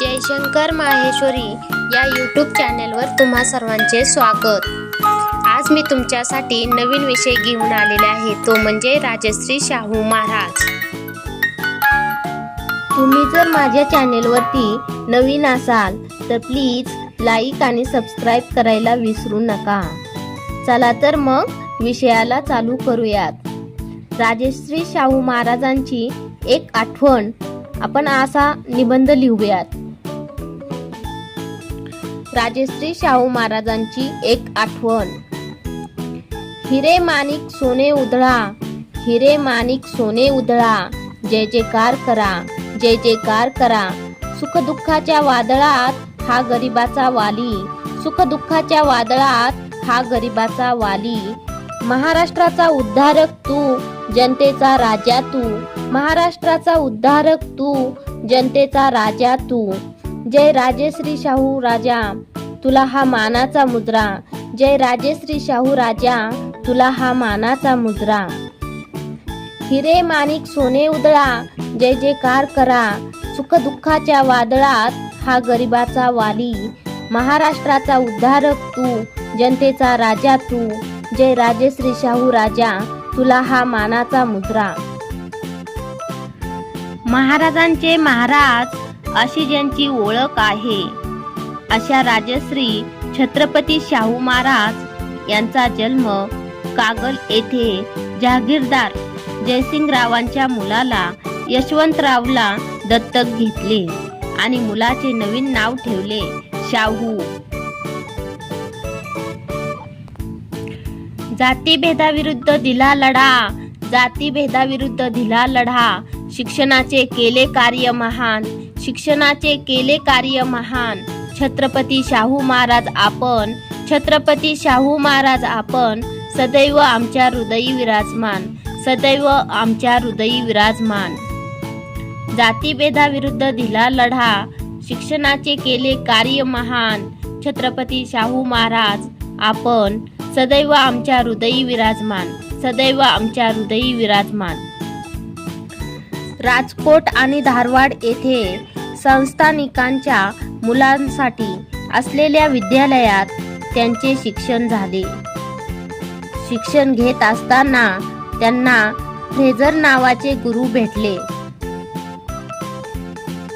जयशंकर माहेश्वरी या यूट्यूब चॅनेलवर तुम्हा सर्वांचे स्वागत. आज मी तुमच्यासाठी नवीन विषय घेऊन आलेले आहे. तो म्हणजे राजश्री शाहू महाराज. तुम्ही जर माझ्या चॅनेलवरती नवीन असाल तर प्लीज लाईक आणि सबस्क्राईब करायला विसरू नका. चला तर मग विषयाला चालू करूयात. राजश्री शाहू महाराजांची एक आठवण आपण असा निबंध लिहूयात. राजश्री शाहू महाराजांची एक आठवण. हिरे माणिक सोने उधळा हिरे माणिक सोने उधळा जय जयकार करा जय जयकार करा. सुखदुःखाच्या वादळात हा गरिबाचा वाली सुखदुःखाच्या वादळात हा गरिबाचा वाली. महाराष्ट्राचा उद्धारक तू जनतेचा राजा तू. महाराष्ट्राचा उद्धारक तू जनतेचा राजा तू. जय राजेश्री शाहू राजा. तुला हा मानाचा मुद्रा. जय राजेश्री शाहू राजा तुला हा मानाचा मुद्रा. हिरे माणिक सोने उदळा जय जयकार करा. सुख दुःखाच्या वादळात हा गरिबाचा वाली. महाराष्ट्राचा उद्धारक तू जनतेचा राजा तू. जय राजेश्री शाहू राजा तुला हा मानाचा मुद्रा. महाराजांचे महाराज अशी ज्यांची ओळख आहे. अशा राजश्री छत्रपती शाहू महाराज यांचा जन्म कागल येथे जहागीरदार जयसिंगरावांच्या मुलाला यशवंतरावला दत्तक घेतले आणि मुलाचे नवीन नाव ठेवले शाहू. जातीभेदाविरुद्ध दिला लढा जातीभेदाविरुद्ध दिला लढा शिक्षणाचे केले कार्य महान शिक्षणाचे केले कार्य महान. छत्रपती शाहू महाराज आपण छत्रपती शाहू महाराज आपण सदैव आमच्या हृदयी विराजमान सदैव आमच्या हृदयी विराजमान. जातीभेदाविरुद्ध दिला लढा शिक्षणाचे केले कार्य महान छत्रपती शाहू महाराज आपण सदैव आमच्या हृदयी विराजमान सदैव आमच्या हृदयी विराजमान. राजकोट आणि धारवाड येथे संस्थानिकांच्या मुलांसाठी असलेल्या विद्यालयात त्यांचे शिक्षण झाले. शिक्षण घेत असताना त्यांना फ्रेझर नावाचे गुरु भेटले.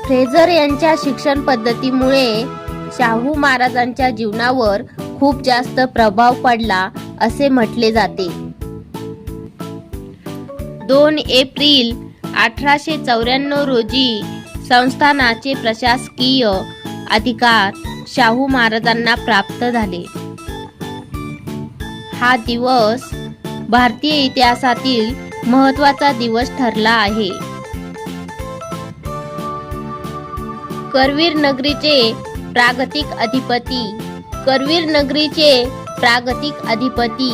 फ्रेझर यांच्या शिक्षण पद्धतीमुळे शाहू महाराजांच्या जीवनावर खूप जास्त प्रभाव पडला असे म्हटले जाते. दोन एप्रिल अठराशे चौऱ्याण्णव रोजी संस्थानाचे प्रशासकीय अधिकार शाहू महाराजांना प्राप्त झाले. हा दिवस भारतीय इतिहासातील महत्त्वाचा दिवस ठरला आहे. करवीर नगरीचे प्रागतिक अधिपती करवीर नगरीचे प्रागतिक अधिपती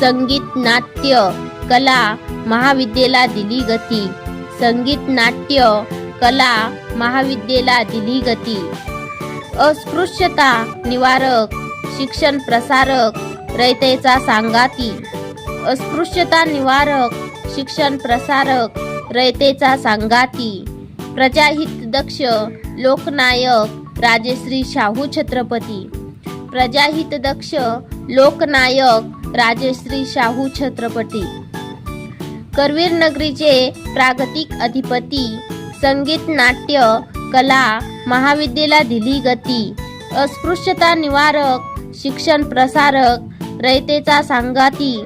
संगीत नाट्य कला महाविद्येला दिली गती संगीत नाट्य कला महाविद्येला दिली गती. अस्पृश्यता निवारक शिक्षण प्रसारक रयतेचा सांगाती. अस्पृश्यता निवारक शिक्षण प्रसारक रयतेचा सांगाती. प्रजाहित दक्ष लोकनायक राजश्री शाहू छत्रपती. प्रजाहित दक्ष लोकनायक राजश्री शाहू छत्रपती. करवीर नगरीचे प्रागतिक अधिपती संगीत नाट्य कला महाविद्येला दिली गती. अस्पृश्यता निवारक शिक्षण प्रसारक रयतेचा सांगाती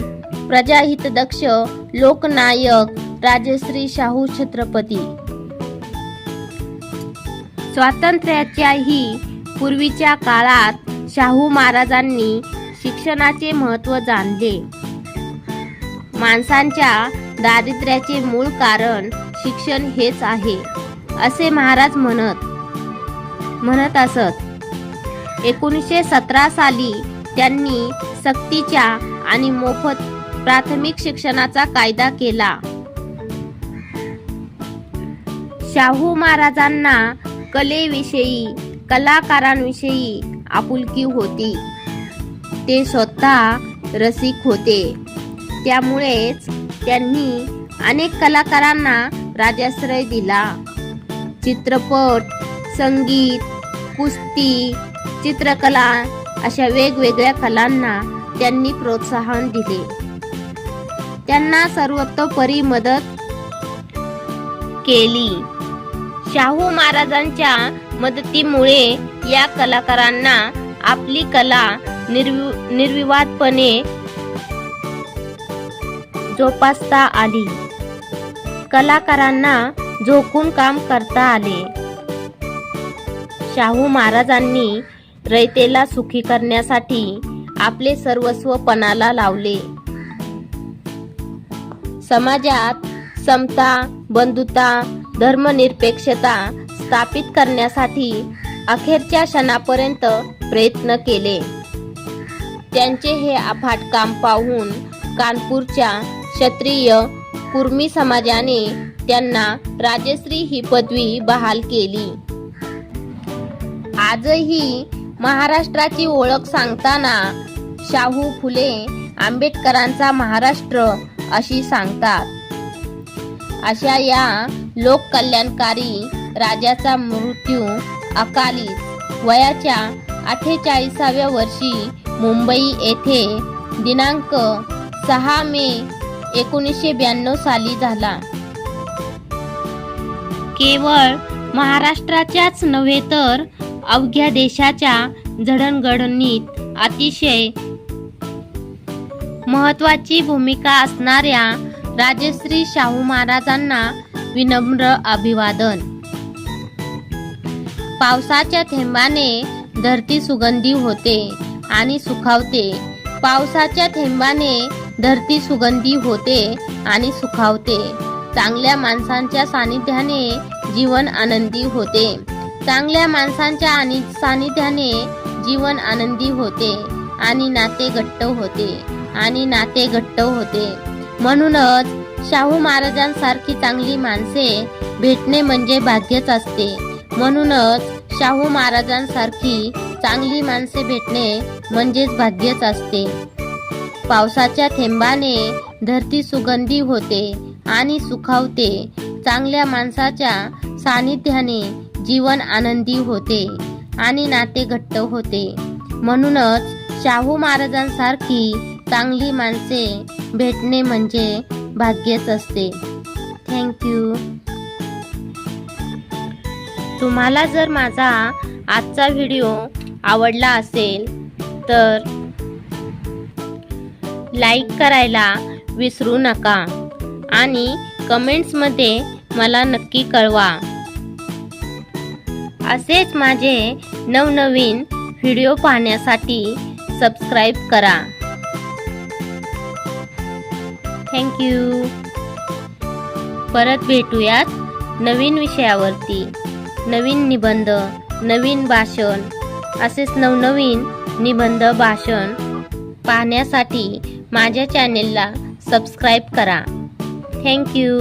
प्रजाहित दक्ष लोकनायक राजश्री शाहू छत्रपती. स्वातंत्र्याच्याही पूर्वीच्या काळात शाहू महाराजांनी शिक्षणाचे महत्त्व जाणले. माणसांच्या दारिद्र्याचे मूळ कारण शिक्षण हेच आहे. असे महाराज म्हणत म्हणत असत. एकोणीसशे सतरा साली त्यांनी सक्तीच्या आणि मोफत प्राथमिक शिक्षणाचा कायदा केला. शाहू महाराजांना कलेविषयी कलाकारांविषयी आपुलकी होती. ते स्वतः रसिक होते. त्यामुळेच त्यांनी अनेक कलाकारांना राजाश्रय दिला. चित्रपट संगीत कुस्ती चित्रकला अशा वेगवेगळ्या कलांना त्यांनी प्रोत्साहन दिले. त्यांना सर्वतोपरी मदत केली. शाहू महाराजांच्या मदतीमुळे या कलाकारांना आपली कला निर्वि निर्विवादपणे जोपासता आली. कलाकारांना झोकून काम करता आले. शाहू महाराजांनी रयतेला सुखी करण्यासाठी आपले सर्वस्व पणाला लावले. समाजात समता बंधुता धर्मनिरपेक्षता स्थापित करण्यासाठी अखेरच्या क्षणापर्यंत प्रयत्न केले. त्यांचे हे अफाट काम पाहून कानपूरच्या क्षत्रिय कुर्मी समाजाने त्यांना राजश्री ही पदवी बहाल केली. आजही महाराष्ट्राची ओळख सांगताना शाहू फुले आंबेडकरांचा महाराष्ट्र अशी सांगतात. अशा या लोककल्याणकारी राजाचा मृत्यू अकालीच वयाच्या अठ्ठेचाळीसाव्या वर्षी मुंबई येथे दिनांक सहा मे एकोणीसशे ब्याण्णव साली झाला. केवळ महाराष्ट्राच्याच नव्हे तर अवघ्या देशाच्या जडणघडणीत अतिशय महत्वाची भूमिका असणाऱ्या राजश्री शाहू महाराजांना विनम्र अभिवादन. पावसाच्या थेंबाने धरती सुगंधी होते आणि सुखावते. पावसाच्या थेंबाने धरती सुगंधी होते आणि सुखावते. चांगल्या माणसांच्या सानिध्याने जीवन आनंदी होते. चांगल्या माणसांच्या आणि सानिध्याने जीवन आनंदी होते आणि नाते घट्ट होते आणि नाते घट्ट होते. म्हणूनच शाहू महाराजांसारखी चांगली माणसे भेटणे म्हणजे भाग्यच असते. म्हणूनच शाहू महाराजांसारखी चांगली माणसे भेटणे म्हणजेच भाग्यच असते. पावसाच्या थेंबाने धरती सुगंधी होते आणि सुखावते. चांगल्या माणसाच्या सानिध्याने जीवन आनंदी होते आणि नाते घट्ट होते. म्हणूनच शाहू महाराजांसारखी चांगली माणसे भेटणे म्हणजे भाग्यच असते. थँक्यू तुम्हाला जर माझा आजचा व्हिडिओ आवडला असेल तर लाईक करायला विसरू नका. आणि कमेंट्समध्ये मला नक्की कळवा. असेच माझे नवनवीन व्हिडिओ पाहण्यासाठी सबस्क्राईब करा. थँक्यू परत भेटूयात नवीन विषयावरती. नवीन निबंध नवीन भाषण असेच नवनवीन निबंध भाषण पाहण्यासाठी माझ्या चॅनेलला सबस्क्राईब करा. थँक्यू